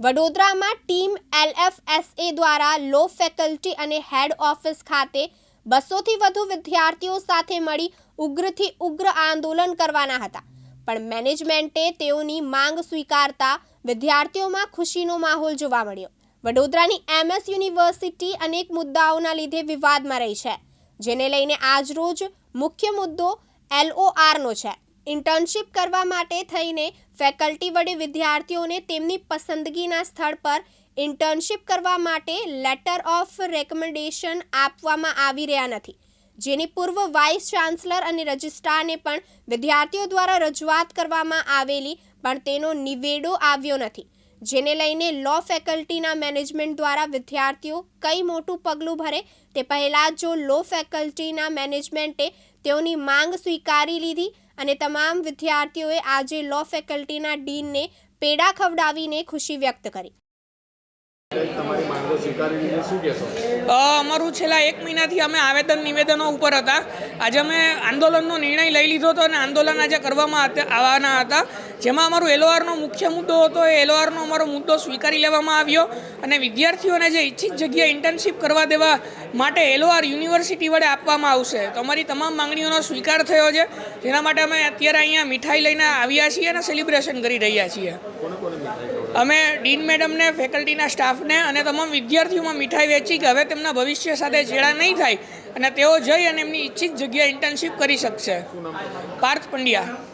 વડોદરામાં ટીમ એલએફએસએ દ્વારા લો ફેકલ્ટી અને હેડ ઓફિસ ખાતે બસોથી વધુ વિદ્યાર્થીઓ સાથે મળી ઉગ્રથી ઉગ્ર આંદોલન કરવાના હતા. પણ મેનેજમેન્ટે તેઓની માંગ સ્વીકારતા વિદ્યાર્થીઓમાં ખુશીનો માહોલ જોવા મળ્યો. વડોદરાની એમએસ યુનિવર્સિટી અનેક મુદ્દાઓના લીધે વિવાદમાં રહી છે, જેને લઈને આજરોજ મુખ્ય મુદ્દો એલઓઆરનો છે. ઇન્ટર્નશિપ કરવા માટે થઈને ફેકલ્ટી વડે વિદ્યાર્થીઓને તેમની પસંદગીના સ્થળ પર ઇન્ટર્નશિપ કરવા માટે લેટર ઓફ રેકમેન્ડેશન આપવામાં આવી રહ્યા નથી. જેની પૂર્વ વાઇસ ચાન્સલર અને રજિસ્ટ્રારને પણ વિદ્યાર્થીઓ દ્વારા રજૂઆત કરવામાં આવેલી, પણ તેનો નિવેડો આવ્યો નથી. જેને લઈને લો ફેકલ્ટીના મેનેજમેન્ટ દ્વારા વિદ્યાર્થીઓ કઈ મોટું પગલું ભરે તે પહેલાં જો લો ફેકલ્ટીના મેનેજમેન્ટે તેઓની માંગ સ્વીકારી લીધી અને તમામ વિદ્યાર્થીઓએ આજે લો ફેકલ્ટીના ડીનને પેડા ખવડાવીને ખુશી વ્યક્ત કરી. અમારું છેલ્લા એક મહિનાથી અમે આવેદન નિવેદનો ઉપર હતા. આજે અમે આંદોલનનો નિર્ણય લઈ લીધો હતો અને આંદોલન આજે કરવામાં આવવાના હતા. જેમાં અમારો એલઓઆરનો મુખ્ય મુદ્દો હતો, એ એલઓઆરનો અમારો મુદ્દો સ્વીકારી લેવામાં આવ્યો અને વિદ્યાર્થીઓને જે ઈચ્છિત જગ્યાએ ઇન્ટર્નશિપ કરવા દેવા માટે એલઓઆર યુનિવર્સિટી વડે આપવામાં આવશે. તો અમારી તમામ માંગણીઓનો સ્વીકાર થયો છે. જેના માટે અમે અત્યારે અહીંયા મીઠાઈ લઈને આવ્યા છીએ અને સેલિબ્રેશન કરી રહ્યા છીએ. અમે ડીન મેડમને ફેકલ્ટીના સ્ટાફને અને તમામ વિદ્યાર્થીઓમાં મીઠાઈ વેચી કે હવે તેમના ભવિષ્ય સાથે છેડા નહીં થાય અને તેઓ જઈ અને એમની ઈચ્છિત જગ્યાએ ઇન્ટર્નશીપ કરી શકશે. પાર્થ પંડ્યા.